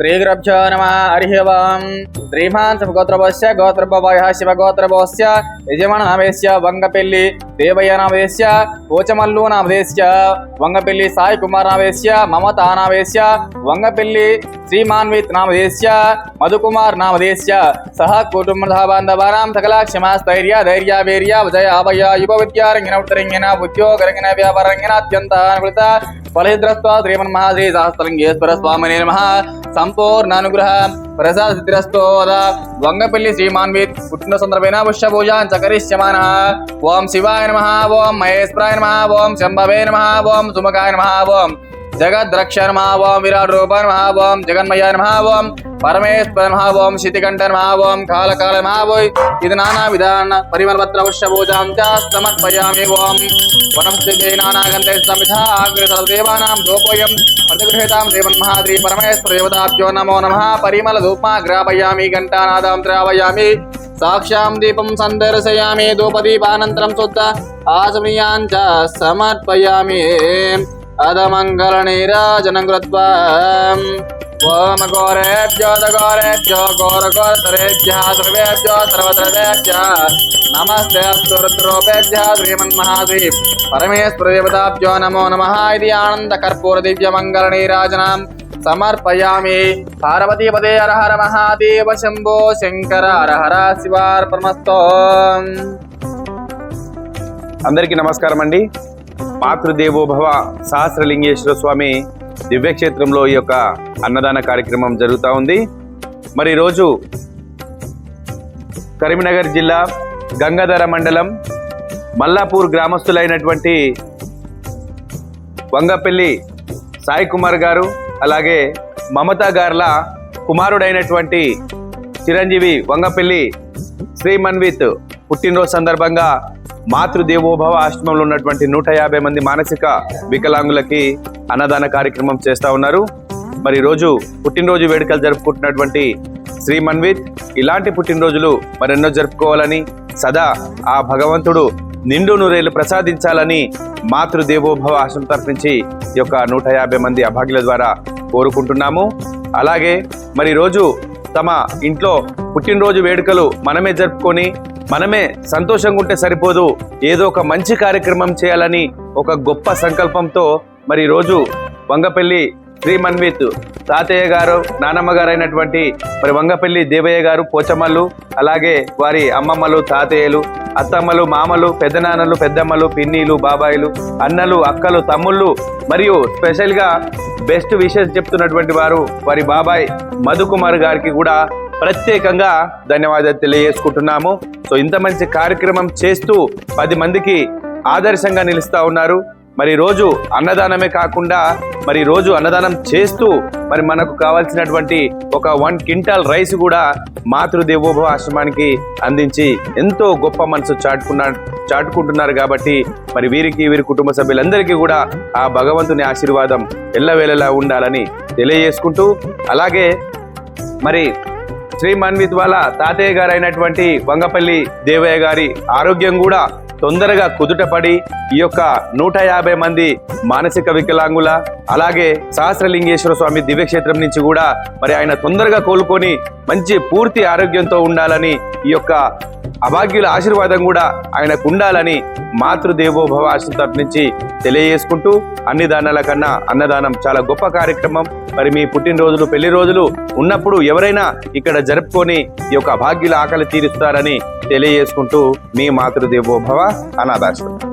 శ్రీగురభ్యో నమ హరి ఓం. శ్రీమాన్ గోత్రభోస్య గోత్రభయ శివగోత్రభోస్య యజమాన నామేస్య వంగపెల్లి దేవయ్య నామేస్య కోచమల్లు నామదేశ్య వంగపెల్లి సాయి కుమార్ నామేస్య మమతా నామేస్య వంగపెల్లి శ్రీమాన్విత్ నామదేశ్య మధుకుమార్ నామదేశ్య సహ కుటుంబ బాంధవానాం సకల క్షమాస్థైర్య ధైర్య వీర్య విజయ అభయ యువ విద్యారంగిన ఉత్తరంగిన ఉద్యోగరంగిన వ్యాపారంగిన అత్యంత అనుకృత ఫలహిద్రస్వ శ్రీమన్ మహాశ్రీ సహస్రలింగేశ్వర స్వామిని నమ సంపూర్ణ అనుగ్రహ ప్రసాద సిద్ధిరస్తోద వంగపల్లి శ్రీమాన్ శ్రీమాన్విత్ పుట్టిన సందర్భేన పుష్య పూజాన్ చకరిష్యమాన ఓం శివాయ నమ ఓం మహేశ్వరాయ నమ ఓం శంభవే నమ ఓం సుమకాయ నమ ఓం జగద్రక్ష నమ ఓం విరాట్ రూప నమ ఓం జగన్మయ నమ ఓం పరమేశ్వర నమ ఓం శితికంఠ నమ ఓం కాలకాల నమ ఓయ్ ఇది నానా విధాన పరిమళపత్ర పుష్య పూజాం చ సమర్పయామి ఓం వనం స్థితే నానాగంధే సమిధాగ్రే సర్వదేవానాం దోపోయం ప్రతిగృహేతాం దేవన్మహాద్రి పరమేశ్వర దేవతాభ్యో నమో నమః పరిమళ ధూపా గ్రాపయామి ఘంటానాదం త్రావయామి సాక్ష్యాం దీపం సందర్శయామి ధూపదీపానంతరం శుద్ధ ఆచమనీయాన్ చ సమర్పయామి అదమంగళ నీరాజనం కృత్వా ఓం ఘోరేభ్యో ఘోరేభ్యో ఘోర ఘోరతరేభ్య సర్వేభ్యో సర్వతరేభ్య నమస్తే అస్తు రుద్రోపేభ్య శ్రీమన్మహాశ్రీ పరమేశ్వర దేవతాభ్యో నమో నమ ఇది ఆనంద కర్పూర దివ్య మంగళ నీరాజనం సమర్పయామి. పార్వతీ పదే హర మహాదేవ శంభో శంకర హర శివార్పణమస్తో. అందరికీ నమస్కారం అండి మాతృదేవోభవ సహస్రలింగేశ్వర స్వామి దివ్యక్షేత్రంలో ఈ యొక్క అన్నదాన కార్యక్రమం జరుగుతూ ఉంది. మరి రోజు కరీంనగర్ జిల్లా గంగాధర మండలం మల్లాపూర్ గ్రామస్తులైనటువంటి వంగపల్లి సాయి కుమార్ గారు అలాగే మమతా గార్ల కుమారుడైనటువంటి చిరంజీవి వంగపల్లి శ్రీమన్విత్ పుట్టినరోజు సందర్భంగా మాతృదేవోభవ ఆశ్రమంలో ఉన్నటువంటి నూట యాభై మంది మానసిక వికలాంగులకి అన్నదాన కార్యక్రమం చేస్తా ఉన్నారు. మరి రోజు పుట్టినరోజు వేడుకలు జరుపుకుంటున్నటువంటి శ్రీ మన్విత్ ఇలాంటి పుట్టినరోజులు మరెన్నో జరుపుకోవాలని సదా ఆ భగవంతుడు నిండు నూరేళ్ళు ప్రసాదించాలని మాతృదేవోభవ ఆశ్రమం తరఫు నుంచి ఈ యొక్క నూట యాభై మంది అభాగ్యుల ద్వారా కోరుకుంటున్నాము. అలాగే మరి రోజు తమ ఇంట్లో పుట్టినరోజు వేడుకలు మనమే జరుపుకొని మనమే సంతోషంగా ఉంటే సరిపోదు. ఏదో ఒక మంచి కార్యక్రమం చేయాలని ఒక గొప్ప సంకల్పంతో మరి రోజు వంగపల్లి శ్రీ మన్విత్ తాతయ్య గారు నానమ్మ గారు అయినటువంటి మరి వంగపల్లి దేవయ్య గారు పోచమ్మలు అలాగే వారి అమ్మమ్మలు తాతయ్యలు అత్తమ్మలు మామలు పెద్దనాన్నలు పెద్దమ్మలు పిన్నిలు బాబాయిలు అన్నలు అక్కలు తమ్ముళ్ళు మరియు స్పెషల్గా బెస్ట్ విషెస్ చెప్తున్నటువంటి వారు వారి బాబాయ్ మధుకుమార్ గారికి కూడా ప్రత్యేకంగా ధన్యవాదాలు తెలియజేసుకుంటున్నాము. సో ఇంత మంచి కార్యక్రమం చేస్తూ పది మందికి ఆదర్శంగా నిలుస్తూ ఉన్నారు. మరి రోజు అన్నదానమే కాకుండా మరి రోజు అన్నదానం చేస్తూ మరి మనకు కావాల్సినటువంటి ఒక వన్ క్వింటాల్ రైస్ కూడా మాతృదేవోభవ ఆశ్రమానికి అందించి ఎంతో గొప్ప మనసు చాటుకున్నా చాటుకుంటున్నారు కాబట్టి మరి వీరికి వీరి కుటుంబ సభ్యులందరికీ కూడా ఆ భగవంతుని ఆశీర్వాదం ఎల్లవేళలా ఉండాలని తెలియజేసుకుంటూ అలాగే మరి శ్రీ మన్విత్ వాళ్ళ తాతయ్య గారు అయినటువంటి వంగపల్లి దేవయ్య గారి ఆరోగ్యం కూడా తొందరగా కుదుటపడి ఈ యొక్క నూట యాభై మంది మానసిక వికలాంగుల అలాగే సహస్రలింగేశ్వర స్వామి దివ్యక్షేత్రం నుంచి కూడా మరి ఆయన తొందరగా కోలుకొని మంచి పూర్తి ఆరోగ్యంతో ఉండాలని ఈ యొక్క అభాగ్యుల ఆశీర్వాదం కూడా ఆయనకు ఉండాలని మాతృదేవోభవ ఆశ్రమం తరపు నుంచి తెలియజేసుకుంటూ అన్ని దానాల కన్నా అన్నదానం చాలా గొప్ప కార్యక్రమం. మరి మీ పుట్టినరోజులు పెళ్ళి రోజులు ఉన్నప్పుడు ఎవరైనా ఇక్కడ జరుపుకొని ఈ యొక్క అభాగ్యుల ఆకలి తీరుస్తారని తెలియజేసుకుంటూ మీ మాతృదేవోభవ అనాథాశ్రమం.